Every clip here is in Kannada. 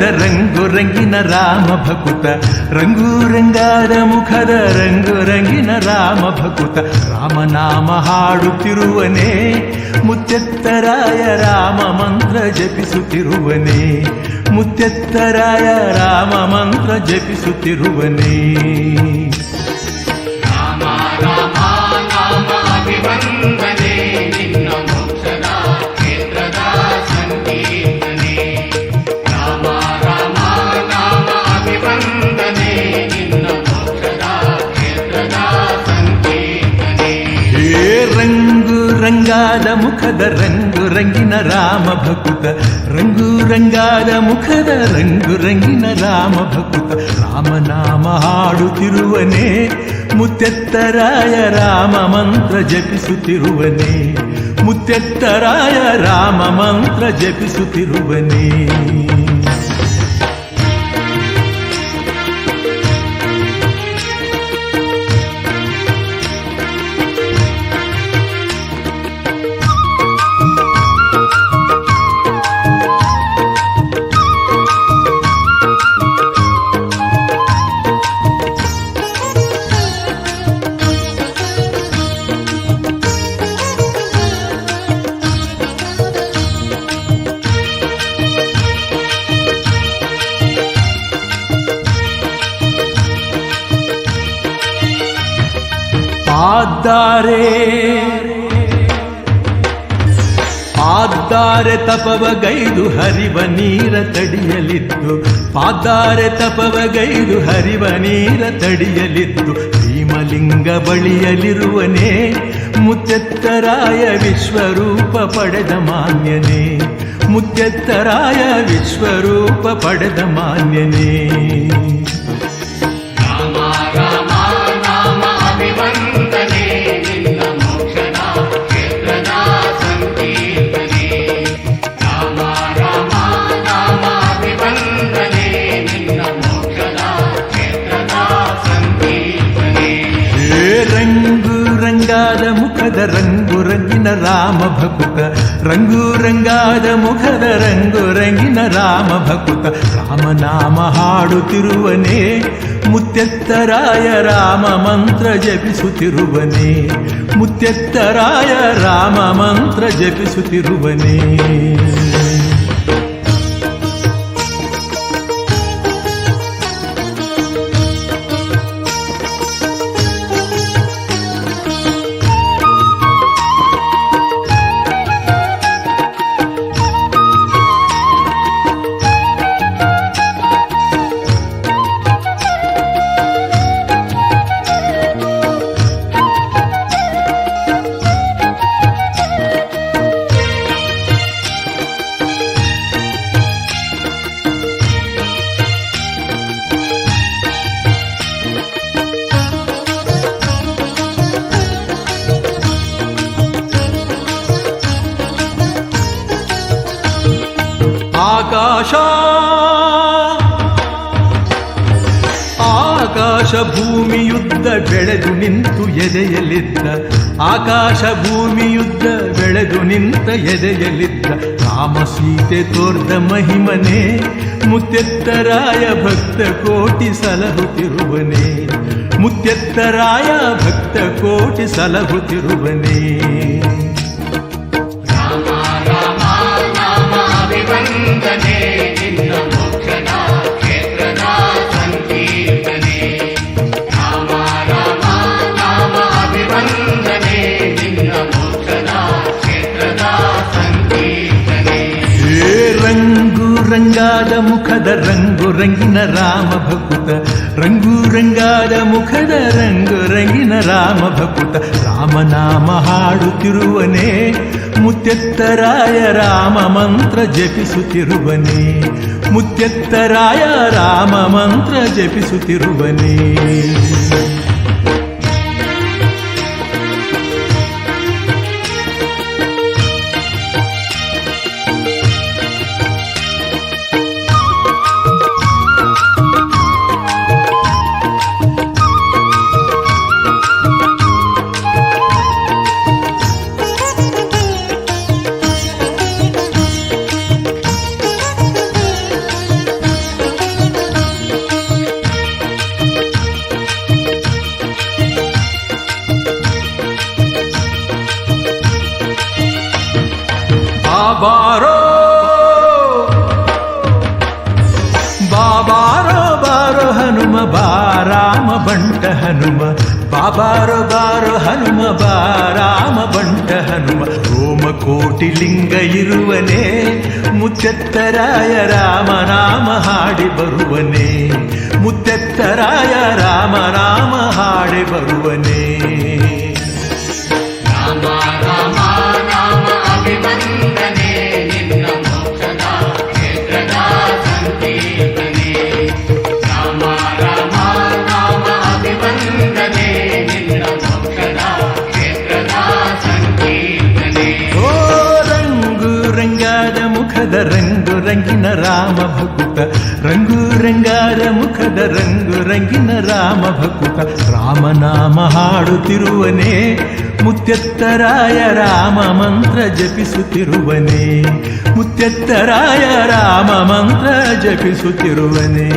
ರಂಗಾದ ಮುಖದ ರಂಗು ರಂಗಿನ ರಾಮ ಭಕುತ ರಂಗು ರಂಗಾದ ಮುಖದ ರಂಗು ರಂಗಿನ ರಾಮ ಭಕುತ ರಾಮನಾಮ ಹಾಡುತ್ತಿರುವನೇ ಮುತ್ತೆತ್ತರಾಯ ರಾಮ ಮಂತ್ರ ಜಪಿಸುತ್ತಿರುವನೇ ಮುತ್ತೆತ್ತರಾಯ ರಾಮ ಮಂತ್ರ ಜಪಿಸುತ್ತಿರುವನೇ ರಾಮ ರಾಮ ನಾಮ ರಂಗಾದ ಮುಖದ ರಂಗು ರಂಗಿನ ರಾಮ ಭಕುತ ರಂಗು ರಂಗಾದ ಮುಖದ ರಂಗು ರಂಗಿನ ರಾಮ ಭಕುತ ರಾಮನಾಮ ಹಾಡುತ್ತಿರುವನೇ ಮುತ್ತೆತ್ತರಾಯ ರಾಮ ಮಂತ್ರ ಜಪಿಸುತ್ತಿರುವನೇ ಮುತ್ತೆತ್ತರಾಯ ರಾಮ ಮಂತ್ರ ಜಪಿಸುತ್ತಿರುವನೇ ಆದ್ದಾರೆ ಆದ್ದಾರೆ ತಪವ ಗೈದು ಹರಿವ ನೀರ ತಡಿಯಲಿದ್ದು ಪಾದ್ದಾರೆ ತಪವ ಗೈದು ಹರಿವ ನೀರ ತಡಿಯಲಿದ್ದು, ಭೀಮಲಿಂಗ ಬಳಿಯಲಿರುವನೇ ಮುತ್ತೆತ್ತರಾಯ ವಿಶ್ವರೂಪ ಪಡೆದ ಮಾನ್ಯನೇ ಮುತ್ತೆತ್ತರಾಯ ವಿಶ್ವರೂಪ ಪಡೆದ ಮಾನ್ಯನೇ. ರಂಗು ರಂಗಿನ ರಾಮ ಭಕುತ ರಂಗು ರಂಗಾದ ಮುಖದ ರಂಗು ರಂಗಿನ ರಾಮ ಭಕುತ ರಾಮನಾಮ ಹಾಡುತ್ತಿರುವನೇ ಮುತ್ತೆತ್ತರಾಯ ರಾಮ ಮಂತ್ರ ಜಪಿಸುತ್ತಿರುವನೇ ಮುತ್ತೆತ್ತರಾಯ ರಾಮ ಮಂತ್ರ ಜಪಿಸುತ್ತಿರುವನೇ ಆಕಾಶ ಭೂಮಿಯುದ್ದ ಬೆಳೆದು ನಿಂತು ಎದೆಯಲಿದ್ದ ಆಕಾಶ ಭೂಮಿಯುದ್ದ ಬೆಳೆದು ನಿಂತ ಎದೆಯಲಿದ್ದ ರಾಮ ಸೀತೆ ತೋರ್ದ ಮಹಿಮನೆ, ಮುತ್ತೆತ್ತರಾಯ ಭಕ್ತ ಕೋಟಿ ಸಲಹುತ್ತಿರುವನೇ. ಮುತ್ತೆತ್ತರಾಯ ಭಕ್ತ ಕೋಟಿ ಸಲಹುತ್ತಿರುವನೇ. ಮುಖದ ರಂಗು ರಂಗಿನ ರಾಮ ಭಕುತ ರಂಗು ರಂಗಾದ ಮುಖದ ರಂಗು ರಂಗಿನ ರಾಮ ಭಕುತ ರಾಮನಾಮ ಹಾಡುತ್ತಿರುವನೇ ಮುತ್ತೆತ್ತರಾಯ ರಾಮ ಮಂತ್ರ ಜಪಿಸುತ್ತಿರುವನೇ ಮುತ್ತೆತ್ತರಾಯ ರಾಮ ಮಂತ್ರ ಜಪಿಸುತ್ತಿರುವನೇ ಬಾಬಾರೋ. ಬಾಬಾರೋ ಬಾರೋ ಹನುಮ, ಬಾರಾಮ ಬಂಟ ಹನುಮ. ಬಾಬಾರೋ ಬಾರೋ ಹನುಮ, ಬಾರಾಮ ಬಂಟ ಹನುಮ. ರೋಮಕೋಟಿ ಲಿಂಗ ಇರುವನೇ ಮುತ್ತೆತ್ತರಾಯ ರಾಮ ಹಾಡಿ ಬರುವನೇ. ಮುತ್ತೆತ್ತರಾಯ ರಾಮ ಹಾಡಿ ಬರುವನೇ. ರಾಮನಾಮ ಹಾಡುತ್ತಿರುವನೇ ಮುತ್ತೆತ್ತರಾಯ ರಾಮ ಮಂತ್ರ ಜಪಿಸುತ್ತಿರುವನೇ ಮುತ್ತೆತ್ತರಾಯ ರಾಮ ಮಂತ್ರ ಜಪಿಸುತ್ತಿರುವನೇ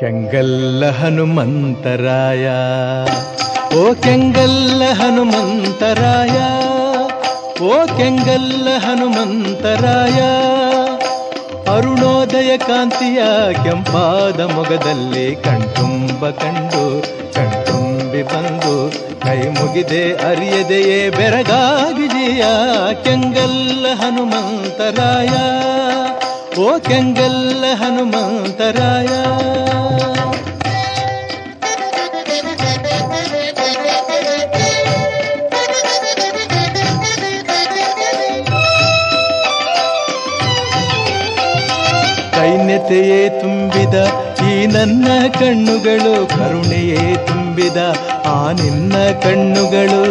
ಕೆಂಗಲ್ಲ ಹನುಮಂತರಾಯ. ಓ ಕೆಂಗಲ್ಲ ಹನುಮಂತರಾಯ. ಓ ಕೆಂಗಲ್ಲ ಹನುಮಂತರಾಯ. ಅರುಣೋದಯ ಕಾಂತಿಯ ಕೆಂಪಾದ ಮೊಗದಲ್ಲಿ ಕಣ್ತುಂಬ ಕಂಡು, ಕಣ್ತುಂಬಿ ಬಂದು, ಕೈ ಮುಗಿದೆ ಅರಿಯದೆಯೇ ಬೆರಗಾಗಿದೆಯ ಕೆಂಗಲ್ಲ ಹನುಮಂತರಾಯ. ಓ ಕೆಂಗಲ್ಲ ಹನುಮಂತರಾಯ. ಕೈನ್ಯತೆಯೇ ತುಂಬಿದ ಈ ನನ್ನ ಕಣ್ಣುಗಳು ಕರುಣೆಯೇ ತುಂಬಿದ ಆ ನಿನ್ನ ಕಣ್ಣುಗಳು.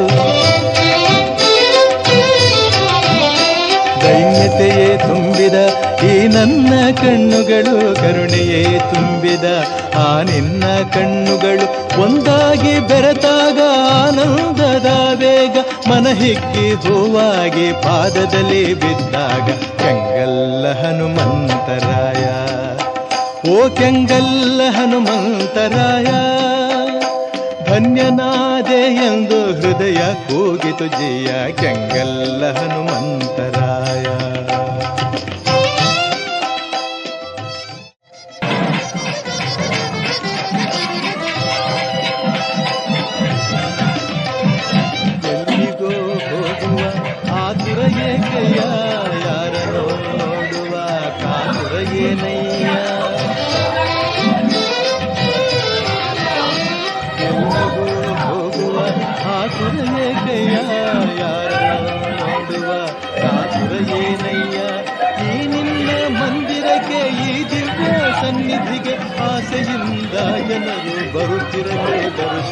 ದೈನ್ಯತೆಯೇ ತುಂಬಿದ ಈ ನನ್ನ ಕಣ್ಣುಗಳು, ಕರುಣೆಯೇ ತುಂಬಿದ ಆ ನಿನ್ನ ಕಣ್ಣುಗಳು ಒಂದಾಗಿ ಬೆರೆತಾಗ ಆನಂದದ ವೇಗ ಮನ ಹಿಕ್ಕಿ ಹೂವಾಗಿ ಪಾದದಲ್ಲಿ ಬಿದ್ದಾಗ ಕೆಂಗಲ್ಲ ಹನುಮಂತರಾಯ. ಓ ಕೆಂಗಲ್ಲ ಹನುಮಂತರಾಯ, ಧನ್ಯನಾದೆ ಎಂದು ಹೃದಯ ಕೂಗಿತು ಜಿಯ ಕೆಂಗಲ್ಲ ಹನುಮಂತರಾಯ.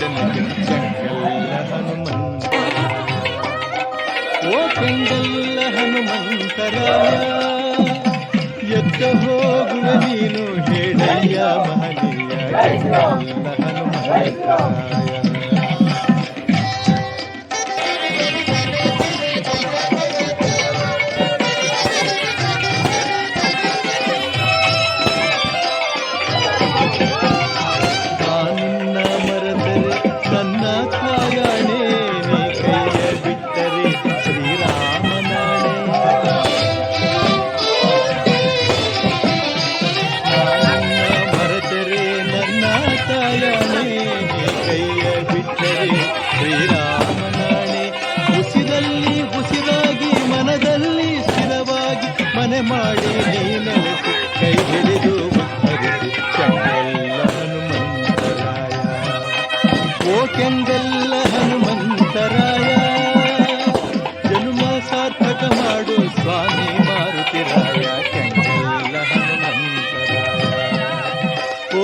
ದರ್ಶನಕ್ಕೆ ಕೆಂಗಲ್ಲ ಹನುಮಂತ ಓ ಕೆಂಗಲ್ಲ ಹನುಮಂತರಾಯ ಎತ್ತ ಹೋಗುವ ನೀನು ಹೇಳಯ್ಯ ಮಹನೀಯ ಕೆಂಗಲ್ಲ ಹನುಮಂತರಾಯ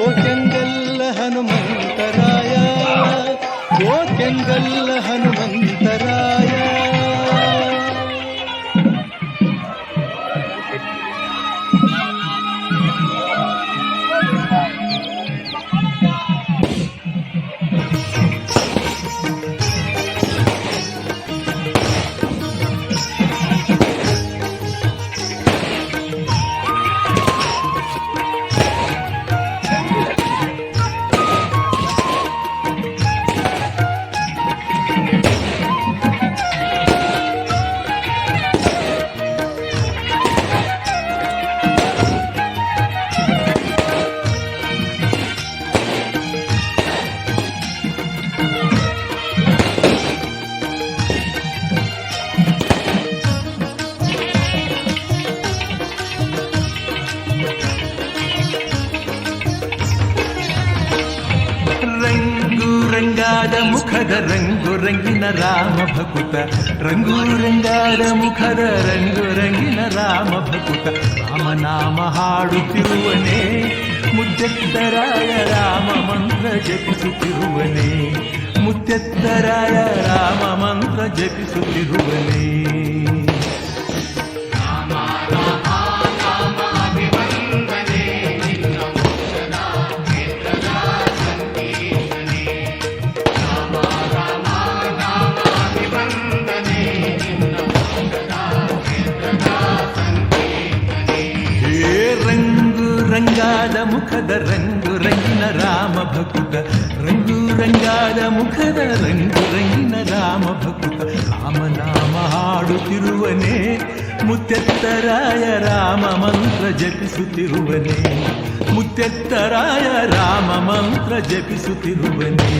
ಓಕೆಂಗಲ್ಲ ಹನುಮಂತರಾಯ ಓಕೆಂಗಲ್ಲ ಹನುಮ ರಂಗು ರಂಗಿನ ರಾಮ ಭಕುತ ರಂಗು ರಂಗಾದ ಮುಖದ ರಂಗು ರಂಗಿನ ರಾಮ ಭಕುತ ರಾಮನಾಮ ಹಾಡುತ್ತಿರುವನೇ ಮುದ್ದೆತ್ತರಾಯ ರಾಮ ಮಂತ್ರ ಜಪಿಸುತ್ತಿರುವನೇ ಮುತ್ತೆತ್ತರಾಯ ರಾಮ ಮಂತ್ರ ಜಪಿಸುತ್ತಿರುವನೇ ರಂಗಾದ ಮುಖದ ರಂಗು ರಂಗಿನ ರಾಮ ಭಕುತ ರಂಗು ರಂಗಾದ ಮುಖದ ರಂಗು ರಂಗಿನ ರಾಮ ಭಕುತ ರಾಮನಾಮ ಹಾಡುತ್ತಿರುವನೇ ಮುತ್ತೆತ್ತರಾಯ ರಾಮ ಮಂತ್ರ ಜಪಿಸುತ್ತಿರುವನೇ ಮುತ್ತೆತ್ತರಾಯ ರಾಮ ಮಂತ್ರ ಜಪಿಸುತ್ತಿರುವನೇ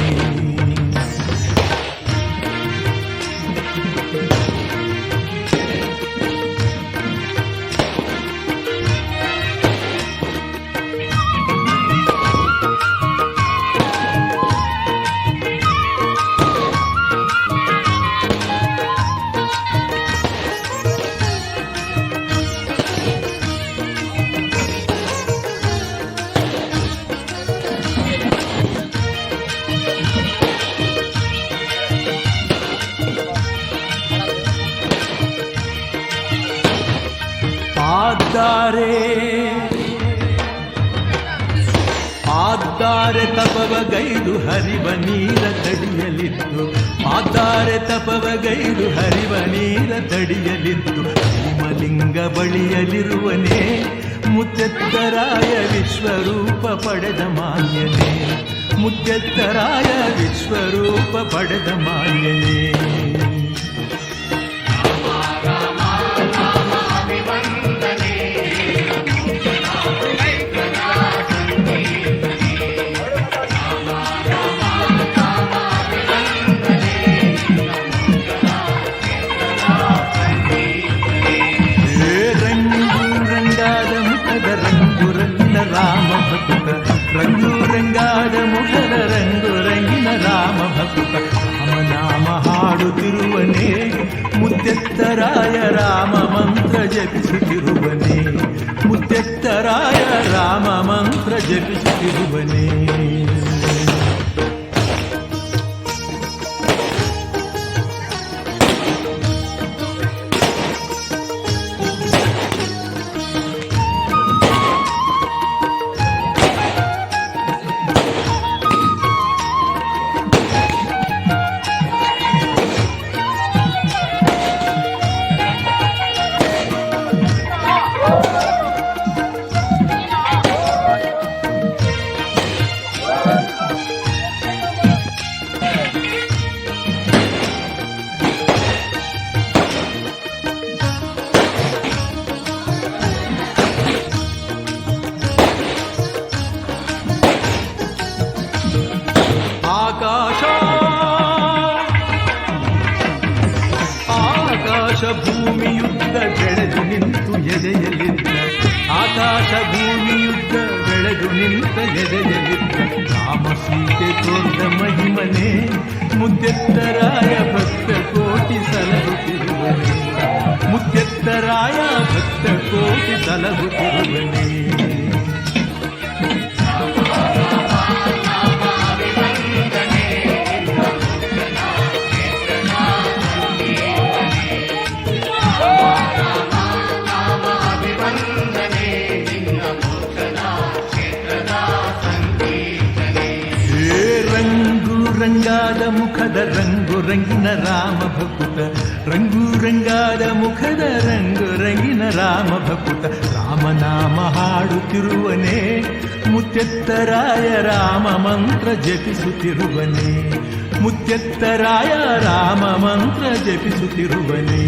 ಆದ್ದಾರೆ ತಪವ ಗೈದು ಹರಿವ ನೀರ ತಡಿಯಲಿತ್ತು. ಮಾತಾರೆ ತಪವ ಗೈದು ಹರಿವ ನೀರ ತಡಿಯಲಿದ್ದು ಭೀಮಲಿಂಗ ಬಳಿಯಲಿರುವನೇ ಮುತ್ತೆತ್ತರಾಯ ವಿಶ್ವರೂಪ ಪಡೆದ ಮಾನ್ಯನೇ. ಮುತ್ತೆತ್ತರಾಯ ವಿಶ್ವರೂಪ ಪಡೆದ ಮಾನ್ಯನೇ. ಹಾಡುತ್ತಿರುವನೇ ಮುತ್ತೆತ್ತರಾಯ ರಾಮ ಮಂತ್ರ ಜಪಿಸುತ್ತಿರುವನೇ ಮುತ್ತೆತ್ತರಾಯ ರಾಮ ಮಂತ್ರ ಜಪಿಸುತ್ತಿರುವನೇ ಆಕಾಶ ಭೂಮಿಯುದ್ದ ಬೆಳೆದು ನಿಂತು ಎದೆಯಲಿದ್ದ ಆಕಾಶ ಭೂಮಿಯುದ್ದ ಬೆಳೆದು ನಿಂತ ಎದೆಯಲಿದ್ದ ರಾಮ ಸೀತೆ ತೋರ್ದ ಮಹಿಮನೆ, ಮುದ್ದೆತ್ತರಾಯ ಭಕ್ತ ಕೋಟಿ ಸಲಹುತ್ತಿರುವನೆ. ಮುದ್ದೆತ್ತರಾಯ ಭಕ್ತ ಕೋಟಿ ಸಲಹುತ್ತಿರುವನೆ. ರಂಗಾದ ಮುಖದ ರಂಗು ರಂಗಿನ ರಾಮ ಭಕುತ ರಂಗು ರಂಗಾದ ಮುಖದ ರಂಗು ರಂಗಿನ ರಾಮ ಭಕುತ ರಾಮನಾಮ ಹಾಡುತ್ತಿರುವನೇ ಮುತ್ತೆತ್ತರಾಯ ರಾಮ ಮಂತ್ರ ಜಪಿಸುತ್ತಿರುವನೇ ಮುತ್ತೆತ್ತರಾಯ ರಾಮ ಮಂತ್ರ ಜಪಿಸುತ್ತಿರುವನೇ